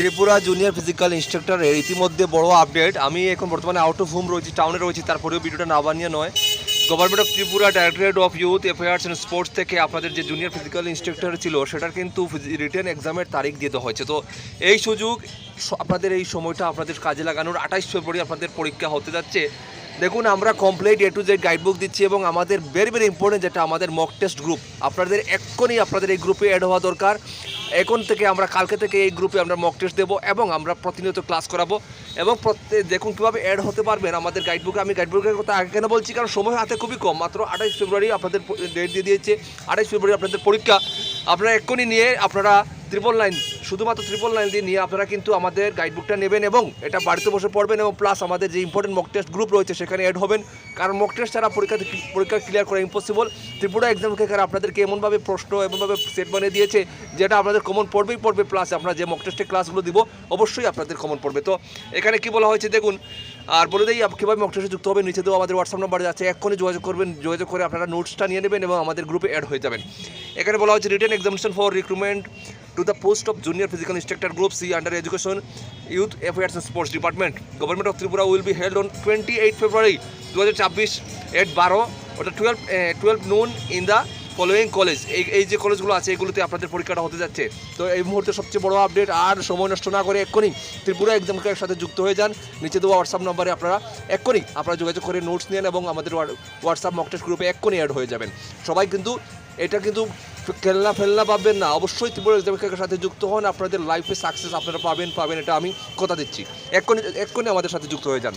Tripura junior physical ইনস্ট্রাক্টরের ইতিমধ্যে বড় update আমি এখন বর্তমানে আউট অফ হোম রয়েছি টাউনে রয়েছি, তারপরেও ভিডিওটা না বানিয়ে নয়। Government of Tripura directorate of youth affairs and sports থেকে আপনাদের যে জুনিয়র ফিজিক্যাল ইনস্ট্রাক্টর ছিল, সেটার কিন্তু রিটার্ন এক্সামের তারিখ দিয়ে দেওয়া হয়েছে। তো এই সুযোগ আপনাদের এই সময়টা আপনাদের কাজে লাগানোর আঠাইশ ফেব্রুয়ারি আপনাদের পরীক্ষা হতে যাচ্ছে। দেখুন, আমরা complete A to Z guidebook দিচ্ছি এবং আমাদের ভেরি ভেরি ইম্পর্টেন্ট যেটা আমাদের মক টেস্ট গ্রুপ আপনাদের এক্ষুনি আপনাদের এই গ্রুপে অ্যাড হওয়া দরকার। এখন থেকে আমরা, কালকে থেকে এই গ্রুপে আমরা মক টেস্ট দেবো এবং আমরা প্রতিনিয়ত ক্লাস করাবো এবং প্রত্যেক দেখুন কীভাবে অ্যাড হতে পারবেন আমাদের গাইডবুকে আমি গাইডবুকের কথা আগে কেন বলছি? কারণ সময় হাতে খুবই কম। মাত্র আঠাইশ ফেব্রুয়ারি আপনাদের ডেট দিয়ে দিয়েছে। আঠাইশ ফেব্রুয়ারি আপনাদের পরীক্ষা। আপনারা এক্ষুনি নিয়ে আপনারা ত্রিপল লাইন শুধুমাত্র ত্রিপল লাইন দিয়ে নিয়ে আপনারা কিন্তু আমাদের গাইডবুকটা নেবেন এবং এটা বাড়িতে বসে পড়বেন এবং প্লাস আমাদের যে ইম্পর্টেন্ট মক টেস্ট গ্রুপ রয়েছে সেখানে অ্যাড হবেন। কারণ মক টেস্ট ছাড়া পরীক্ষা পরীক্ষা ক্লিয়ার করা ইম্পসিবল ত্রিপুরা এক্সাম থেকে আপনাদেরকে এমনভাবে প্রশ্ন, এমনভাবে সেট বানিয়ে দিয়েছে, যেটা আপনাদের কমন পড়বেই পড়বে প্লাস আপনারা যে মক টেস্টের ক্লাসগুলো দিব, অবশ্যই আপনাদের কমন পড়বে। তো এখানে কি বলা হয়েছে দেখুন, আর বলে দিই কীভাবে মক টেস্টে যুক্ত হবে নিচে দেওয়া আমাদের হোয়াটসঅ্যাপ নাম্বার আছে, এক্ষুনি যোগাযোগ করবেন, যোগাযোগ করে আপনারা নোটসটা নিয়ে নেবেন এবং আমাদের গ্রুপে অ্যাড হয়ে যাবেন। এখানে বলা হচ্ছে written examination for recruitment of junior physical instructor group C under education youth affairs and sports department government of Tripura will be held on twenty eight February দু হাজার ছাব্বিশ এট বারো ওটা twelve twelve noon in the following college এই এই যে কলেজগুলো আছে, এগুলোতে আপনাদের পরীক্ষাটা হতে যাচ্ছে। তো এই মুহূর্তে সবচেয়ে বড় আপডেট আর সময় নষ্ট না করে এক্ষুনি ত্রিপুরা এক্সাম এক্সামকে সাথে যুক্ত হয়ে যান। নিচে দেওয়া হোয়াটসঅ্যাপ নম্বরে আপনারা এক্ষুনি আপনারা যোগাযোগ করে নোটস নেন এবং আমাদের হোয়াটসঅ্যাপ মকটেস্ট গ্রুপে এক্ষুনি অ্যাড হয়ে যাবেন। সবাই কিন্তু, এটা কিন্তু খেলনা ফেলনা পাবেন না। অবশ্যই ত্রিপুরা এক্সামের সাথে যুক্ত হন। আপনাদের লাইফে সাকসেস আপনারা পাবেন পাবেন এটা আমি কথা দিচ্ছি। এক্ষুনি এক্ষুনি আমাদের সাথে যুক্ত হয়ে যান।